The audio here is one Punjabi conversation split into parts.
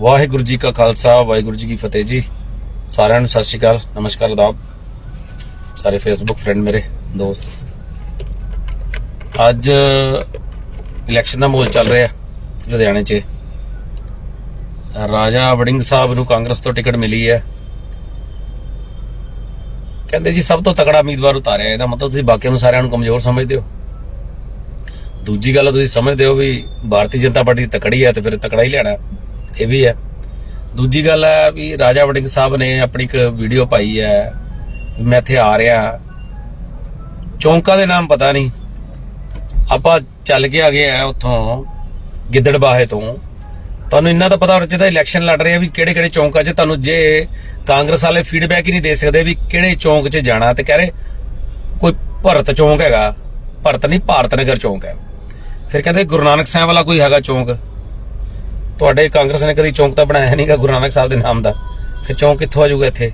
ਵਾਹਿਗੁਰੂ ਜੀ ਕਾ ਖਾਲਸਾ, ਵਾਹਿਗੁਰੂ ਜੀ ਕੀ ਫਤਿਹ ਜੀ। ਸਾਰਿਆਂ ਨੂੰ ਸਤਿ ਸ਼੍ਰੀ ਅਕਾਲ, ਨਮਸਕਾਰ ਆਦਾਬ ਸਾਰੇ ਫੇਸਬੁੱਕ ਫਰੈਂਡ ਮੇਰੇ, ਦੋਸਤ। ਅੱਜ ਇਲੈਕਸ਼ਨ ਦਾ ਮਾਹੌਲ ਚੱਲ ਰਿਹਾ ਲੁਧਿਆਣੇ 'ਚ। ਰਾਜਾ ਵੜਿੰਗ ਸਾਹਿਬ ਨੂੰ ਕਾਂਗਰਸ ਤੋਂ ਟਿਕਟ ਮਿਲੀ ਹੈ। ਕਹਿੰਦੇ ਜੀ, ਸਭ ਤੋਂ ਤਕੜਾ ਉਮੀਦਵਾਰ ਉਤਾਰਿਆ ਇਹਦਾ ਮਤਲਬ ਤੁਸੀਂ ਬਾਕੀਆਂ ਨੂੰ ਸਾਰਿਆਂ ਨੂੰ ਕਮਜ਼ੋਰ ਸਮਝਦੇ ਹੋ। ਦੂਜੀ ਗੱਲ ਤੁਸੀਂ ਸਮਝਦੇ ਹੋ ਵੀ ਭਾਰਤੀ ਜਨਤਾ ਪਾਰਟੀ ਤਕੜੀ ਹੈ ਤੇ ਫਿਰ ਤਕੜਾ ਹੀ ਲੈਣਾ। ਇਹ ਵੀ ਹੈ। ਦੂਜੀ ਗੱਲ ਹੈ ਵੀ ਰਾਜਾ ਵੜਿੰਗ ਸਾਹਿਬ ਨੇ ਆਪਣੀ ਇੱਕ ਵੀਡੀਓ ਪਾਈ ਹੈ ਮੈਂ ਇੱਥੇ ਆ ਰਿਹਾ। ਚੌਂਕਾਂ ਦੇ ਨਾਮ ਪਤਾ ਨਹੀਂ। ਆਪਾਂ ਚੱਲ ਕੇ ਆ ਗਏ ਆ ਉੱਥੋਂ ਗਿੱਦੜਬਾਹੇ ਤੋਂ। ਤੁਹਾਨੂੰ ਇੰਨਾ ਤਾਂ ਪਤਾ ਹੋਣਾ ਚਾਹੀਦਾ ਇਲੈਕਸ਼ਨ ਲੜ ਰਹੇ ਆ ਵੀ ਕਿਹੜੇ ਕਿਹੜੇ ਚੌਂਕਾਂ 'ਚ ਤੁਹਾਨੂੰ ਜੇ ਕਾਂਗਰਸ ਵਾਲੇ ਫੀਡਬੈਕ ਹੀ ਨਹੀਂ ਦੇ ਸਕਦੇ ਵੀ ਕਿਹੜੇ ਚੌਂਕ 'ਚ ਜਾਣਾ ਤੇ ਕਹਿ ਰਹੇ ਕੋਈ ਭਰਤ ਚੌਂਕ ਹੈਗਾ। ਭਰਤ ਨਹੀਂ, ਭਾਰਤ ਨਗਰ ਚੌਂਕ ਹੈ। ਫਿਰ ਕਹਿੰਦੇ ਗੁਰੂ ਨਾਨਕ ਸਾਹਿਬ ਵਾਲਾ ਕੋਈ ਹੈਗਾ ਚੌਂਕ। ਤੁਹਾਡੇ ਕਾਂਗਰਸ ਨੇ ਕਦੀ ਚੌਂਕ ਤਾਂ ਬਣਾਇਆ ਨਹੀਂਗਾ ਗੁਰੂ ਨਾਨਕ ਸਾਹਿਬ ਦੇ ਨਾਮ ਦਾ? ਫਿਰ ਚੌਂਕ ਕਿੱਥੋਂ ਆ ਜਾਊਗਾ ਇੱਥੇ?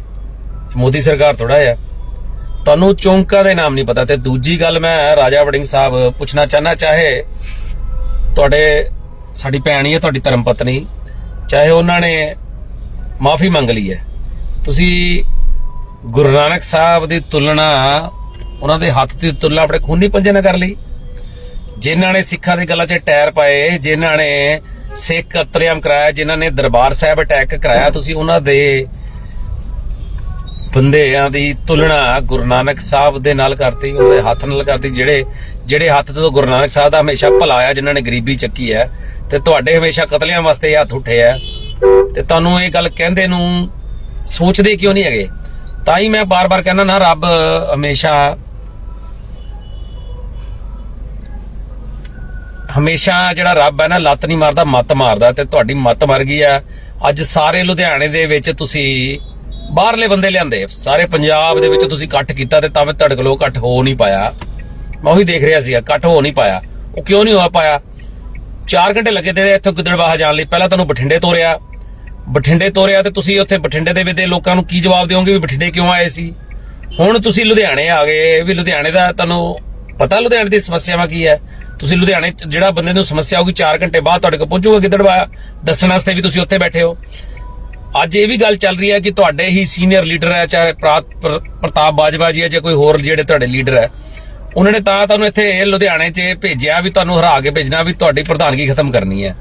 ਮੋਦੀ ਸਰਕਾਰ ਥੋੜਾ ਹੈ ਤੁਹਾਨੂੰ ਚੌਂਕਾਂ ਦੇ ਨਾਮ ਨਹੀਂ ਪਤਾ ਤੇ ਦੂਜੀ ਗੱਲ ਮੈਂ ਰਾਜਾ ਵੜਿੰਗ ਸਾਹਿਬ ਪੁੱਛਣਾ ਚਾਹਨਾ ਚਾਹੇ ਤੁਹਾਡੇ, ਸਾਡੀ ਭੈਣ ਹੀ ਹੈ, ਤੁਹਾਡੀ ਧਰਮ ਪਤਨੀ, ਚਾਹੇ ਉਹਨਾਂ ਨੇ ਮਾਫੀ ਮੰਗ ਲਈ ਹੈ। ਤੁਸੀਂ ਗੁਰੂ ਨਾਨਕ ਸਾਹਿਬ ਦੀ ਤੁਲਨਾ, ਉਹਨਾਂ ਦੇ ਹੱਥ ਦੀ ਤੁਲਨਾ ਆਪਣੇ ਖੂਨੀ ਪੰਜੇ ਨਾਲ ਕਰ ਲਈ। ਜਿਨ੍ਹਾਂ ਨੇ ਸਿੱਖਾਂ ਦੀ ਗੱਲਾਂ 'ਚ ਟਾਇਰ ਪਾਏ, ਜਿਨ੍ਹਾਂ ਨੇ ਸਿੱਖ ਕਤਲੇਆਮ ਕਰਾਇਆ, ਜਿਨ੍ਹਾਂ ਨੇ ਦਰਬਾਰ ਸਾਹਿਬ ਅਟੈਕ ਕਰਾਇਆ, ਤੁਸੀਂ ਉਹਨਾਂ ਦੇ ਬੰਦਿਆਂ ਦੀ ਤੁਲਨਾ ਗੁਰੂ ਨਾਨਕ ਸਾਹਿਬ ਦੇ ਨਾਲ ਕਰਤੀ ਉਹਦੇ ਹੱਥ ਨਾਲ ਕਰਤੀ, ਜਿਹੜੇ ਜਿਹੜੇ ਹੱਥ ਤੋਂ ਗੁਰੂ ਨਾਨਕ ਸਾਹਿਬ ਦਾ ਹਮੇਸ਼ਾ ਭਲਾ ਆ ਜਿਨ੍ਹਾਂ ਨੇ ਗਰੀਬੀ ਚੱਕੀ ਹੈ, ਤੇ ਤੁਹਾਡੇ ਹਮੇਸ਼ਾ ਕਤਲਿਆਂ ਵਾਸਤੇ ਹੱਥ ਉੱਠੇ ਆ ਤੇ ਤੁਹਾਨੂੰ ਇਹ ਗੱਲ ਕਹਿੰਦੇ ਨੂੰ ਸੋਚਦੇ ਕਿਉਂ ਨਹੀਂ ਹੈਗੇ? ਤਾਂ ਹੀ ਮੈਂ ਬਾਰ-ਬਾਰ ਕਹਿੰਦਾ ਨਾ, ਰੱਬ ਹਮੇਸ਼ਾ ਹਮੇਸ਼ਾ ਜਿਹੜਾ ਰੱਬ ਹੈ ਨਾ, ਲੱਤ ਨਹੀਂ ਮਾਰਦਾ, ਮੱਤ ਮਾਰਦਾ ਤੇ ਤੁਹਾਡੀ ਮੱਤ ਮਰ ਗਈ ਆ ਅੱਜ ਸਾਰੇ ਲੁਧਿਆਣੇ ਦੇ ਵਿੱਚ ਤੁਸੀਂ ਬਾਹਰਲੇ ਬੰਦੇ ਲਿਆਂਦੇ। ਸਾਰੇ ਪੰਜਾਬ ਦੇ ਵਿੱਚ ਤੁਸੀਂ ਇਕੱਠ ਕੀਤਾ ਤੇ ਤਾਂ ਵੀ ਤੁਹਾਡੇ ਕੋਲੋਂ ਇਕੱਠ ਹੋ ਨਹੀਂ ਪਾਇਆ। ਮੈਂ ਉਹੀ ਦੇਖ ਰਿਹਾ ਸੀਗਾ, ਇਕੱਠ ਹੋ ਨਹੀਂ ਪਾਇਆ। ਉਹ ਕਿਉਂ ਨਹੀਂ ਹੋ ਪਾਇਆ? 4 ਘੰਟੇ ਲੱਗੇ ਤੇ ਇੱਥੋਂ ਗਿੱਦੜਬਾਹਾ ਜਾਣ ਲਈ ਪਹਿਲਾਂ ਤੁਹਾਨੂੰ ਬਠਿੰਡੇ ਤੋਰਿਆ। ਬਠਿੰਡੇ ਤੋਰਿਆ ਤੇ ਤੁਸੀਂ ਉੱਥੇ ਬਠਿੰਡੇ ਦੇ ਵਿੱਚ ਦੇ ਲੋਕਾਂ ਨੂੰ ਕੀ ਜਵਾਬ ਦਿਓਗੇ ਵੀ ਬਠਿੰਡੇ ਕਿਉਂ ਆਏ ਸੀ? ਹੁਣ ਤੁਸੀਂ ਲੁਧਿਆਣੇ ਆ ਗਏ, ਵੀ ਲੁਧਿਆਣੇ ਦਾ ਤੁਹਾਨੂੰ ਪਤਾ ਲੁਧਿਆਣੇ ਦੀ ਸਮੱਸਿਆਵਾਂ ਕੀ ਹੈ? ਤੁਸੀਂ ਲੁਧਿਆਣੇ 'ਚ ਜਿਹੜਾ ਬੰਦੇ ਨੂੰ ਸਮੱਸਿਆ ਹੋਊਗੀ 4 ਘੰਟੇ ਬਾਅਦ ਤੁਹਾਡੇ ਕੋਲ ਪਹੁੰਚੂਗਾ ਗਿੱਦੜਬਾਹਾ ਦੱਸਣ ਵਾਸਤੇ ਵੀ ਤੁਸੀਂ ਉੱਥੇ ਬੈਠੇ ਹੋ। ਅੱਜ ਇਹ ਵੀ ਗੱਲ ਚੱਲ ਰਹੀ ਹੈ ਕਿ ਤੁਹਾਡੇ ਹੀ ਸੀਨੀਅਰ ਲੀਡਰ ਹੈ, ਚਾਹੇ ਪ੍ਰਤਾਪ ਬਾਜਵਾ ਜੀ ਹੈ ਜਾਂ ਕੋਈ ਹੋਰ ਜਿਹੜੇ ਤੁਹਾਡੇ ਲੀਡਰ ਹੈ। ਉਹਨਾਂ ਨੇ ਤਾਂ ਤੁਹਾਨੂੰ ਇੱਥੇ ਲੁਧਿਆਣੇ 'ਚ ਭੇਜਿਆ ਵੀ ਤੁਹਾਨੂੰ ਹਰਾ ਕੇ ਭੇਜਣਾ ਵੀ ਤੁਹਾਡੀ ਪ੍ਰਧਾਨਗੀ ਖਤਮ ਕਰਨੀ ਹੈ।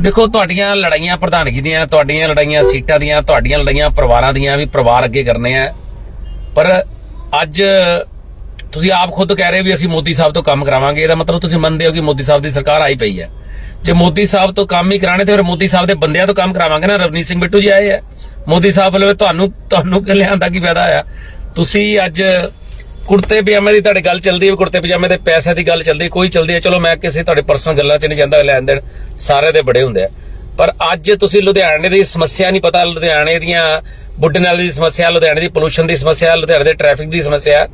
ਦੇਖੋ, ਤੁਹਾਡੀਆਂ ਲੜਾਈਆਂ ਪ੍ਰਧਾਨਗੀ ਦੀਆਂ, ਤੁਹਾਡੀਆਂ ਲੜਾਈਆਂ ਸੀਟਾਂ ਦੀਆਂ, ਤੁਹਾਡੀਆਂ ਲੜਾਈਆਂ ਪਰਿਵਾਰਾਂ ਦੀਆਂ ਵੀ ਪਰਿਵਾਰ ਅੱਗੇ ਕਰਨੇ ਆ। ਪਰ ਅੱਜ ਤੁਸੀਂ ਆਪ ਖੁਦ ਕਹਿ ਰਹੇ ਵੀ ਅਸੀਂ ਮੋਦੀ ਸਾਹਿਬ ਤੋਂ ਕੰਮ ਕਰਾਵਾਂਗੇ, ਇਹਦਾ ਮਤਲਬ ਤੁਸੀਂ ਮੰਨਦੇ ਹੋ ਕਿ ਮੋਦੀ ਸਾਹਿਬ ਦੀ ਸਰਕਾਰ ਆਈ ਪਈ ਹੈ। ਜੇ ਮੋਦੀ ਸਾਹਿਬ ਤੋਂ ਕੰਮ ਹੀ ਕਰਾਣੇ ਤੇ ਫਿਰ ਮੋਦੀ ਸਾਹਿਬ ਦੇ ਬੰਦਿਆਂ ਤੋਂ ਕੰਮ ਕਰਾਵਾਂਗੇ ਨਾ, ਰਵਨੀਤ ਸਿੰਘ ਬਿੱਟੂ ਜੀ ਆਏ ਆ। ਮੋਦੀ ਸਾਹਿਬ ਵੱਲੋਂ ਤੁਹਾਨੂੰ ਤੁਹਾਨੂੰ ਕਿ ਲਿਆਂਦਾ ਕੀ ਫਾਇਦਾ ਆ ਤੁਸੀਂ ਅੱਜ ਕੁੜਤੇ ਪਜਾਮੇ ਦੀ ਤੁਹਾਡੇ ਗੱਲ ਚੱਲਦੀ ਹੈ ਕੁੜਤੇ ਪਜਾਮੇ ਦੇ ਪੈਸੇ ਦੀ ਗੱਲ ਚੱਲਦੀ ਕੋਈ ਚੱਲਦੀ ਹੈ, ਚਲੋ ਮੈਂ ਕਿਸੇ ਤੁਹਾਡੇ ਪਰਸਨਲ ਗੱਲਾਂ 'ਚ ਨਹੀਂ ਜਾਂਦਾ, ਲੈਣ ਦੇਣ ਸਾਰੇ ਦੇ ਬੜੇ ਹੁੰਦੇ ਆ। ਪਰ ਅੱਜ ਤੁਸੀਂ ਲੁਧਿਆਣੇ ਦੀ ਸਮੱਸਿਆ ਨਹੀਂ ਪਤਾ, ਲੁਧਿਆਣੇ ਦੀਆਂ ਬੁੱਢੇ ਨਾਲ ਦੀ ਸਮੱਸਿਆ, ਲੁਧਿਆਣੇ ਦੀ ਪੋਲੂਸ਼ਨ ਦੀ ਸਮੱਸਿਆ, ਲੁਧਿਆਣੇ ਦੇ ਟ੍ਰੈਫਿਕ ਦੀ ਸਮੱਸਿਆ।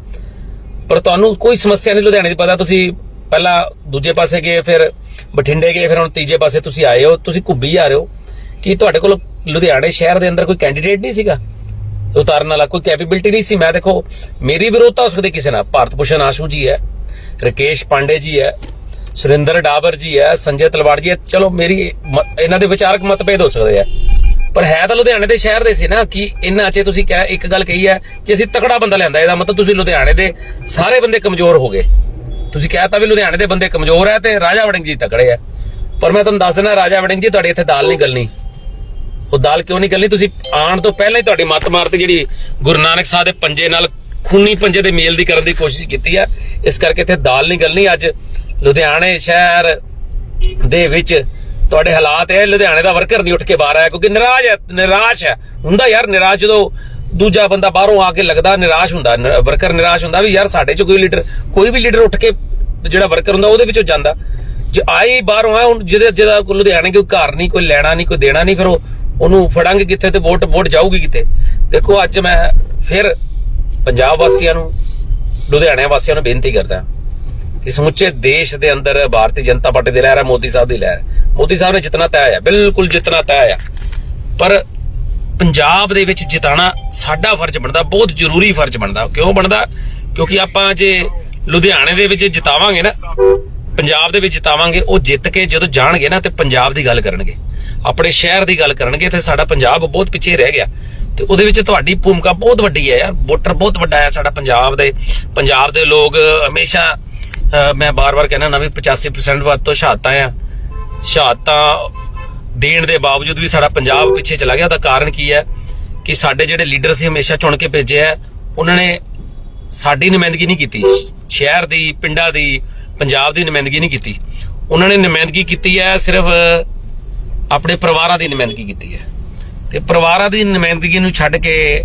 ਪਰ ਤੁਹਾਨੂੰ ਕੋਈ ਸਮੱਸਿਆ ਨਹੀਂ ਲੁਧਿਆਣੇ ਦੀ, ਪਤਾ ਤੁਸੀਂ ਪਹਿਲਾਂ ਦੂਜੇ ਪਾਸੇ ਗਏ, ਫਿਰ ਬਠਿੰਡੇ ਗਏ, ਫਿਰ ਹੁਣ ਤੀਜੇ ਪਾਸੇ ਤੁਸੀਂ ਆਏ ਹੋ, ਤੁਸੀਂ ਘੁੰਮੀ ਆ ਰਹੇ ਹੋ। ਕੀ ਤੁਹਾਡੇ ਕੋਲ ਲੁਧਿਆਣੇ ਸ਼ਹਿਰ ਦੇ ਅੰਦਰ ਕੋਈ ਕੈਂਡੀਡੇਟ ਨਹੀਂ ਸੀਗਾ? ਉਤਾਰਨ ਵਾਲਾ ਕੋਈ ਕੈਪੇਬਿਲਿਟੀ ਨਹੀਂ ਸੀ? ਮੈਂ ਦੇਖੋ, ਮੇਰੀ ਵਿਰੋਧਤਾ ਹੋ ਸਕਦੀ ਕਿਸੇ ਨਾਲ, ਭਾਰਤ ਭੂਸ਼ਣ ਆਸ਼ੂ ਜੀ ਹੈ, ਰਕੇਸ਼ ਪਾਂਡੇ ਜੀ ਹੈ, ਸੁਰਿੰਦਰ ਡਾਬਰ ਜੀ ਹੈ, ਸੰਜੇ ਤਲਵਾੜ ਜੀ ਹੈ। ਚਲੋ, ਮੇਰੀ ਇਹਨਾਂ ਦੇ ਵਿਚਾਰਕ ਮਤਭੇਦ ਹੋ ਸਕਦੇ ਆ। ਪਰ ਹੈ ਤਾਂ ਲੁਧਿਆਣੇ ਦੇ ਸ਼ਹਿਰ ਦੇ ਸੀ ਨਾ, ਕਿ ਇੰਨਾ ਚ ਤੁਸੀਂ ਕਹਿ ਇੱਕ ਗੱਲ ਕਹੀ ਹੈ ਕਿ ਅਸੀਂ ਤਕੜਾ ਬੰਦਾ ਲਿਆਂਦਾ ਇਹਦਾ ਮਤਲਬ ਤੁਸੀਂ ਲੁਧਿਆਣੇ ਦੇ ਸਾਰੇ ਬੰਦੇ ਕਮਜ਼ੋਰ ਹੋ ਗਏ। ਤੁਸੀਂ ਕਹਿਤਾ ਵੀ ਲੁਧਿਆਣੇ ਦੇ ਬੰਦੇ ਕਮਜ਼ੋਰ ਹੈ ਤੇ ਰਾਜਾ ਵੜਿੰਗ ਜੀ ਤਕੜੇ ਆ ਪਰ ਮੈਂ ਤੁਹਾਨੂੰ ਦੱਸ ਦਿੰਦਾ, ਰਾਜਾ ਵੜਿੰਗ ਜੀ, ਤੁਹਾਡੇ ਇੱਥੇ ਦਾਲ ਨਹੀਂ ਗਲਣੀ। ਉਹ ਦਾਲ ਕਿਉਂ ਨਹੀਂ ਗਲਣੀ? ਤੁਸੀਂ ਆਉਣ ਤੋਂ ਪਹਿਲਾਂ ਹੀ ਤੁਹਾਡੀ ਮੱਤ ਮਾਰਤੀ, ਜਿਹੜੀ ਗੁਰੂ ਨਾਨਕ ਸਾਹਿਬ ਦੇ ਪੰਜੇ ਨਾਲ ਖੂਨੀ ਪੰਜੇ ਦੇ ਮੇਲ ਦੀ ਕਰਨ ਦੀ ਕੋਸ਼ਿਸ਼ ਕੀਤੀ ਹੈ। ਇਸ ਕਰਕੇ ਇੱਥੇ ਦਾਲ ਨਹੀਂ ਗਲਣੀ। ਅੱਜ ਲੁਧਿਆਣੇ ਸ਼ਹਿਰ ਦੇ ਵਿੱਚ ਤੁਹਾਡੇ ਹਾਲਾਤ ਇਹ, ਲੁਧਿਆਣੇ ਦਾ ਵਰਕਰ ਨਹੀਂ ਉੱਠ ਕੇ ਬਾਹਰ ਆਇਆ, ਕਿਉਂਕਿ ਨਿਰਾਸ਼ ਹੈ ਨਿਰਾਸ਼ ਹੈ। ਹੁੰਦਾ ਯਾਰ ਨਿਰਾਸ਼, ਜਦੋਂ ਦੂਜਾ ਬੰਦਾ ਬਾਹਰੋਂ ਆ ਕੇ ਲੱਗਦਾ, ਨਿਰਾਸ਼ ਹੁੰਦਾ ਵਰਕਰ ਨਿਰਾਸ਼ ਹੁੰਦਾ ਵੀ ਯਾਰ ਸਾਡੇ ਚ ਕੋਈ ਲੀਡਰ, ਕੋਈ ਵੀ ਲੀਡਰ ਉੱਠ ਕੇ ਜਿਹੜਾ ਵਰਕਰ ਹੁੰਦਾ, ਉਹਦੇ ਵਿੱਚੋਂ ਜਾਂਦਾ। ਜੇ ਆਈ ਬਾਹਰੋਂ ਆ ਜਿਹਦੇ, ਜਿਹਦਾ ਕੋਈ ਲੁਧਿਆਣੇ ਕੋਈ ਘਰ ਨਹੀਂ, ਕੋਈ ਲੈਣਾ ਨਹੀਂ, ਕੋਈ ਦੇਣਾ ਨਹੀਂ, ਫਿਰ ਉਹ, ਉਹਨੂੰ ਫੜਾਂਗੇ ਕਿੱਥੇ ਤੇ ਵੋਟ ਵੋਟ ਜਾਊਗੀ ਕਿਤੇ ਦੇਖੋ, ਅੱਜ ਮੈਂ ਫਿਰ ਪੰਜਾਬ ਵਾਸੀਆਂ ਨੂੰ ਲੁਧਿਆਣੇ ਵਾਸੀਆਂ ਨੂੰ ਬੇਨਤੀ ਕਰਦਾ ਕਿ ਸਮੁੱਚੇ ਦੇਸ਼ ਦੇ ਅੰਦਰ ਭਾਰਤੀ ਜਨਤਾ ਪਾਰਟੀ ਦੀ ਲਹਿਰ ਹੈ, ਮੋਦੀ ਸਾਹਿਬ ਦੀ ਲਹਿਰ ਹੈ। ਮੋਦੀ ਸਾਹਿਬ ਨੇ ਜਿੱਤਣਾ ਤੈਅ ਹੈ ਬਿਲਕੁਲ ਜਿੱਤਣਾ ਤੈਅ ਆ। ਪਰ ਪੰਜਾਬ ਦੇ ਵਿੱਚ ਜਿਤਾਣਾ ਸਾਡਾ ਫਰਜ਼ ਬਣਦਾ, ਬਹੁਤ ਜ਼ਰੂਰੀ ਫਰਜ਼ ਬਣਦਾ। ਕਿਉਂ ਬਣਦਾ? ਕਿਉਂਕਿ ਆਪਾਂ ਜੇ ਲੁਧਿਆਣੇ ਦੇ ਵਿੱਚ ਜਿਤਾਵਾਂਗੇ ਨਾ, ਪੰਜਾਬ ਦੇ ਵਿੱਚ ਜਿਤਾਵਾਂਗੇ, ਉਹ ਜਿੱਤ ਕੇ ਜਦੋਂ ਜਾਣਗੇ ਨਾ, ਤੇ ਪੰਜਾਬ ਦੀ ਗੱਲ ਕਰਨਗੇ। ਆਪਣੇ ਸ਼ਹਿਰ ਦੀ ਗੱਲ ਕਰਨਗੇ, ਤੇ ਸਾਡਾ ਪੰਜਾਬ ਬਹੁਤ ਪਿੱਛੇ ਰਹਿ ਗਿਆ। ਤੇ ਉਹਦੇ ਵਿੱਚ ਤੁਹਾਡੀ ਭੂਮਿਕਾ ਬਹੁਤ ਵੱਡੀ ਹੈ ਯਾਰ, ਵੋਟਰ ਬਹੁਤ ਵੱਡਾ ਹੈ ਸਾਡਾ ਪੰਜਾਬ ਦੇ। ਪੰਜਾਬ ਦੇ ਲੋਕ ਹਮੇਸ਼ਾ ਮੈਂ ਬਾਰ-ਬਾਰ ਕਹਿੰਦਾ ਨਾ ਵੀ 85% ਵੱਧ ਤੋਂ ਸ਼ਹਾਦਤਾਂ ਆ। ਸ਼ਹਾਦਤਾਂ ਦੇਣ ਦੇ ਬਾਵਜੂਦ ਵੀ ਸਾਡਾ ਪੰਜਾਬ ਪਿੱਛੇ ਚਲਾ ਗਿਆ, ਉਹਦਾ ਕਾਰਨ ਕੀ ਹੈ ਕਿ ਸਾਡੇ ਜਿਹੜੇ ਲੀਡਰ ਸੀ ਹਮੇਸ਼ਾ ਚੁਣ ਕੇ ਭੇਜੇ ਆ, ਉਹਨਾਂ ਨੇ ਸਾਡੀ ਨੁਮਾਇੰਦਗੀ ਨਹੀਂ ਕੀਤੀ, ਸ਼ਹਿਰ ਦੀ, ਪਿੰਡਾਂ ਦੀ, ਪੰਜਾਬ ਦੀ ਨੁਮਾਇੰਦਗੀ ਨਹੀਂ ਕੀਤੀ। ਉਹਨਾਂ ਨੇ ਨੁਮਾਇੰਦਗੀ ਕੀਤੀ ਹੈ, ਸਿਰਫ ਆਪਣੇ ਪਰਿਵਾਰਾਂ ਦੀ ਨੁਮਾਇੰਦਗੀ ਕੀਤੀ ਹੈ। ਤੇ ਪਰਿਵਾਰਾਂ ਦੀ ਨੁਮਾਇੰਦਗੀ ਨੂੰ ਛੱਡ ਕੇ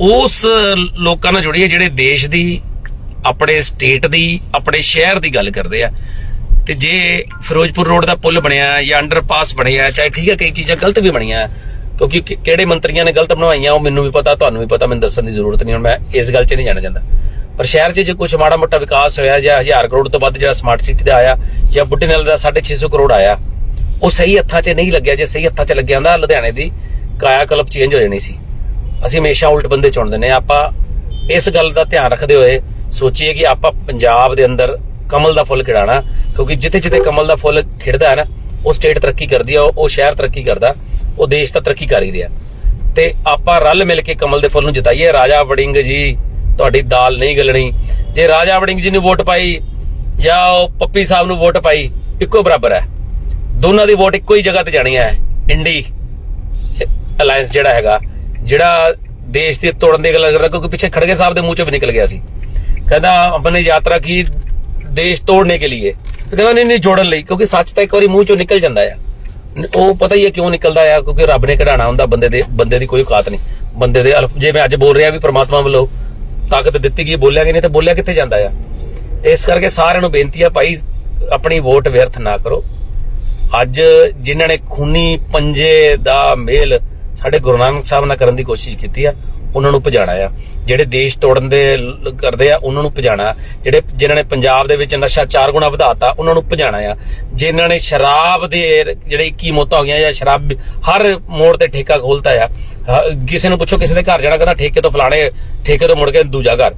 ਉਸ ਲੋਕਾਂ ਨਾਲ ਜੁੜੀਏ ਜਿਹੜੇ ਦੇਸ਼ ਦੀ, ਆਪਣੇ ਸਟੇਟ ਦੀ, ਆਪਣੇ ਸ਼ਹਿਰ ਦੀ ਗੱਲ ਕਰਦੇ ਆ। ਤੇ ਜੇ ਫਿਰੋਜ਼ਪੁਰ ਰੋਡ ਦਾ ਪੁਲ ਬਣਿਆ ਜਾਂ ਅੰਡਰਪਾਸ ਬਣਿਆ, ਚਾਹੇ ਠੀਕ ਹੈ, ਕਈ ਚੀਜ਼ਾਂ ਗਲਤ ਵੀ ਬਣੀਆਂ, ਕਿਉਂਕਿ ਕਿਹੜੇ ਮੰਤਰੀਆਂ ਨੇ ਗਲਤ ਬਣਵਾਈਆਂ, ਉਹ ਮੈਨੂੰ ਵੀ ਪਤਾ, ਤੁਹਾਨੂੰ ਵੀ ਪਤਾ, ਮੈਨੂੰ ਦੱਸਣ ਦੀ ਜ਼ਰੂਰਤ ਨਹੀਂ, ਹੁਣ ਮੈਂ ਇਸ ਗੱਲ 'ਚ ਨਹੀਂ ਜਾਣਾ ਚਾਹੁੰਦਾ। ਪਰ ਸ਼ਹਿਰ 'ਚ ਜੇ ਕੁਝ ਮਾੜਾ ਮੋਟਾ ਵਿਕਾਸ ਹੋਇਆ ਜਾਂ 1000 ਕਰੋੜ ਤੋਂ ਵੱਧ ਜਿਹੜਾ ਸਮਾਰਟ ਸਿਟੀ ਦਾ ਆਇਆ ਜਾਂ ਬੁੱਢੇ ਨਾਲ ਦਾ 650 ਕਰੋੜ ਆਇਆ, ਉਹ ਸਹੀ ਹੱਥਾਂ 'ਚ ਨਹੀਂ ਲੱਗਿਆ, ਜੇ ਸਹੀ ਹੱਥਾਂ 'ਚ ਲੱਗਿਆ ਹੁੰਦਾ, ਲੁਧਿਆਣੇ ਦੀ ਕਾਇਆ ਕਲਪ ਚੇਂਜ ਹੋ ਜਾਣੀ ਸੀ। ਅਸੀਂ ਹਮੇਸ਼ਾ ਉਲਟ ਬੰਦੇ ਚੁਣਦੇ ਨੇ, ਆਪਾਂ ਇਸ ਗੱਲ ਦਾ ਧਿਆਨ ਰੱਖਦੇ ਹੋਏ ਸੋਚੀਏ ਕਿ ਆਪਾਂ ਪੰਜਾਬ ਦੇ ਅੰਦਰ ਕਮਲ ਦਾ ਫੁੱਲ ਖਿੜਾਣਾ ਕਿਉਂਕਿ ਜਿੱਥੇ ਜਿੱਥੇ ਕਮਲ ਦਾ ਫੁੱਲ ਖਿੜਦਾ ਹੈ ਨਾ, ਉਹ ਸਟੇਟ ਤਰੱਕੀ ਕਰਦੀ ਆ, ਉਹ ਸ਼ਹਿਰ ਤਰੱਕੀ ਕਰਦਾ, ਉਹ ਦੇਸ਼ ਤਾਂ ਤਰੱਕੀ ਕਰ ਹੀ ਰਿਹਾ। ਤੇ ਆਪਾਂ ਰਲ ਮਿਲ ਕੇ ਕਮਲ ਦੇ ਫੁੱਲ ਨੂੰ ਜਿਤਾਈਏ। ਰਾਜਾ ਵੜਿੰਗ ਜੀ, ਤੁਹਾਡੀ ਦਾਲ ਨਹੀਂ ਗਲਣੀ। ਜੇ ਰਾਜਾ ਵੜਿੰਗ ਜੀ ਨੂੰ ਵੋਟ ਪਾਈ, ਜਾਂ ਉਹ ਪੱਪੀ ਸਾਹਿਬ ਨੂੰ ਵੋਟ ਪਾਈ, ਇੱਕੋ ਬਰਾਬਰ ਹੈ। ਦੋਨਾਂ ਦੀ ਵੋਟ ਇੱਕੋ ਹੀ ਜਗ੍ਹਾ ਤੇ ਜਾਣੀ ਹੈ, ਇੰਡੀ ਅਲਾਈਅੰਸ ਜਿਹੜਾ ਹੈਗਾ, ਜਿਹੜਾ ਦੇਸ਼ ਦੇ ਤੋੜਨ ਦੀ ਗੱਲ ਕਰਦਾ, ਕਿਉਂਕਿ ਪਿੱਛੇ ਖੜਗੇ ਸਾਹਿਬ ਦੇ ਮੂੰਹ ਚੋਂ ਵੀ ਨਿਕਲ ਗਿਆ ਸੀ। ਕਹਿੰਦਾ, ਆਪਣੇ ਯਾਤਰਾ ਕੀ ਦੇਸ਼ ਤੋੜਨੇ ਕੇ लिए ਤੇ ਕਹਿੰਦਾ ਨਹੀਂ ਨਹੀਂ, ਜੋੜਨ ਲਈ, ਕਿਉਂਕਿ ਸੱਚ ਤਾਂ ਇੱਕ ਵਾਰੀ ਮੂੰਹ ਚੋਂ ਨਿਕਲ ਜਾਂਦਾ ਆ। ਉਹ ਪਤਾ ਹੀ ਹੈ ਕਿਉਂ ਨਿਕਲਦਾ ਆ, ਕਿਉਂਕਿ ਰੱਬ ਨੇ ਕਢਾਣਾ ਹੁੰਦਾ ਬੰਦੇ ਦੇ, ਬੰਦੇ ਦੀ ਕੋਈ ਔਕਾਤ ਨਹੀਂ। ਬੰਦੇ ਦੇ ਜੇ ਮੈਂ ਅੱਜ ਬੋਲ ਰਿਹਾ ਵੀ ਪ੍ਰਮਾਤਮਾ ਵੱਲੋਂ ਤਾਕਤ ਦਿੱਤੀ ਗਈ, ਬੋਲਿਆ ਕਿ ਨਹੀਂ, ਤੇ ਬੋਲਿਆ ਕਿੱਥੇ ਜਾਂਦਾ ਆ? ਤੇ ਇਸ ਕਰਕੇ ਸਾਰਿਆਂ ਨੂੰ ਬੇਨਤੀ ਆ, ਭਾਈ, ਆਪਣੀ ਵੋਟ ਵਿਅਰਥ ਨਾ ਕਰੋ। ਅੱਜ ਜਿਨ੍ਹਾਂ ਨੇ ਖੂਨੀ ਪੰਜੇ ਦਾ ਮੇਲ ਸਾਡੇ ਗੁਰੂ ਨਾਨਕ ਸਾਹਿਬ ਨਾਲ ਕਰਨ ਦੀ ਕੋਸ਼ਿਸ਼ ਕੀਤੀ ਆ ਉਹਨਾਂ ਨੂੰ ਭਜਾਣਾ ਆ। ਜਿਹੜੇ ਦੇਸ਼ ਤੋੜਨ ਦੇ ਕਰਦੇ ਆ, ਉਹਨਾਂ ਨੂੰ ਭਜਾਣਾ। ਜਿਹੜੇ ਜਿਨ੍ਹਾਂ ਨੇ ਪੰਜਾਬ ਦੇ ਵਿੱਚ ਨਸ਼ਾ ਚਾਰ ਗੁਣਾ ਵਧਾਤਾ, ਉਹਨਾਂ ਨੂੰ ਭਜਾਣਾ ਆ। ਜਿਨ੍ਹਾਂ ਨੇ ਸ਼ਰਾਬ ਦੇ ਜਿਹੜੇ 21 ਮੌਤਾਂ ਹੋ ਗਈਆਂ ਜਾਂ ਸ਼ਰਾਬ ਹਰ ਮੋੜ ਤੇ ਠੇਕਾ ਖੋਲਤਾ ਆ। ਕਿਸੇ ਨੂੰ ਪੁੱਛੋ, ਕਿਸੇ ਦੇ ਘਰ ਜਾਣਾ ਕਹਿੰਦਾ ਠੇਕੇ ਤੋਂ ਫਲਾਣੇ, ਠੇਕੇ ਤੋਂ ਮੁੜ ਕੇ ਦੂਜਾ ਘਰ।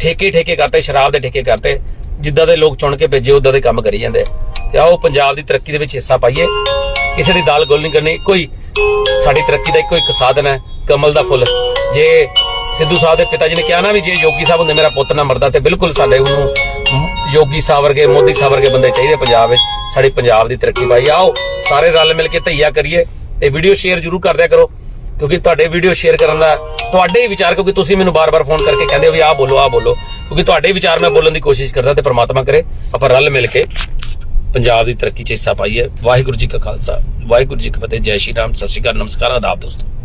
ਠੇਕੇ ਠੇਕੇ ਕਰਤੇ, ਸ਼ਰਾਬ ਦੇ ਠੇਕੇ ਕਰਤੇ। ਜਿੱਦਾਂ ਦੇ ਲੋਕ ਚੁਣ ਕੇ ਭੇਜੇ, ਉਦਾਂ ਦੇ ਕੰਮ ਕਰੀ ਜਾਂਦੇ ਆ। ਤੇ ਆਓ ਪੰਜਾਬ ਦੀ ਤਰੱਕੀ ਦੇ ਵਿੱਚ ਹਿੱਸਾ ਪਾਈਏ। ਕਿਸੇ ਦੀ ਦਾਲ ਗੋਲ ਨਹੀਂ ਕਰਨੀ ਇੱਕੋ ਹੀ ਸਾਡੀ ਤਰੱਕੀ ਦਾ ਇੱਕੋ ਇੱਕ ਸਾਧਨ ਹੈ, ਕਮਲ ਦਾ ਫੁੱਲ। ਜੇ ਸਿੱਧੂ ਸਾਹਿਬ ਦੇ ਪਿਤਾ ਜੀ ਨੇ ਕਿਹਾ ਨਾ ਵੀ ਜੇ ਯੋਗੀ ਸਾਹਿਬ ਹੁੰਦੇ, ਮੇਰਾ ਪੁੱਤ ਨਾ ਮਰਦਾ, ਤੇ ਬਿਲਕੁਲ ਸਾਡੇ ਉਹਨੂੰ ਯੋਗੀ ਸਾਹਿਬ ਵਰਗੇ, ਮੋਦੀ ਸਾਹਿਬ ਵਰਗੇ ਬੰਦੇ ਚਾਹੀਦੇ ਪੰਜਾਬ ਵਿੱਚ। ਸਾਡੀ ਪੰਜਾਬ ਦੀ ਤਰੱਕੀ ਪਾਈ ਆਓ ਸਾਰੇ ਰਲ ਮਿਲ ਕੇ ਧਈਆ ਕਰੀਏ ਤੇ ਵੀਡੀਓ ਸ਼ੇਅਰ ਜ਼ਰੂਰ ਕਰ ਕਰੋ, ਕਿਉਂਕਿ ਤੁਹਾਡੇ ਵੀਡੀਓ ਸ਼ੇਅਰ ਕਰਨ ਦਾ ਤੁਹਾਡੇ ਹੀ ਵਿਚਾਰ, ਕਿਉਂਕਿ ਤੁਸੀਂ ਮੈਨੂੰ ਬਾਰ-ਬਾਰ ਫੋਨ ਕਰਕੇ ਕਹਿੰਦੇ ਹੋ ਵੀ ਆਹ ਬੋਲੋ ਆਹ ਬੋਲੋ, ਕਿਉਂਕਿ ਤੁਹਾਡੇ ਵਿਚਾਰ ਮੈਂ ਬੋਲਣ ਦੀ ਕੋਸ਼ਿਸ਼ ਕਰਦਾ ਤੇ ਪ੍ਰਮਾਤਮਾ ਕਰੇ, ਆਪਾਂ ਰਲ ਮਿਲ ਕੇ ਪੰਜਾਬ ਦੀ ਤਰੱਕੀ 'ਚ ਹਿੱਸਾ ਪਾਈਏ। ਵਾਹਿਗੁਰੂ ਜੀ ਕਾ ਖਾਲਸਾ, ਵਾਹਿਗੁਰੂ ਜੀ ਕੀ ਫਤਿਹ, ਜੈ ਸ਼੍ਰੀ ਰਾਮ, ਸਤਿ ਸ਼੍ਰੀ ਅਕਾਲ, ਨਮਸਕਾਰ, ਆਦਾਬ ਦੋਸਤੋ।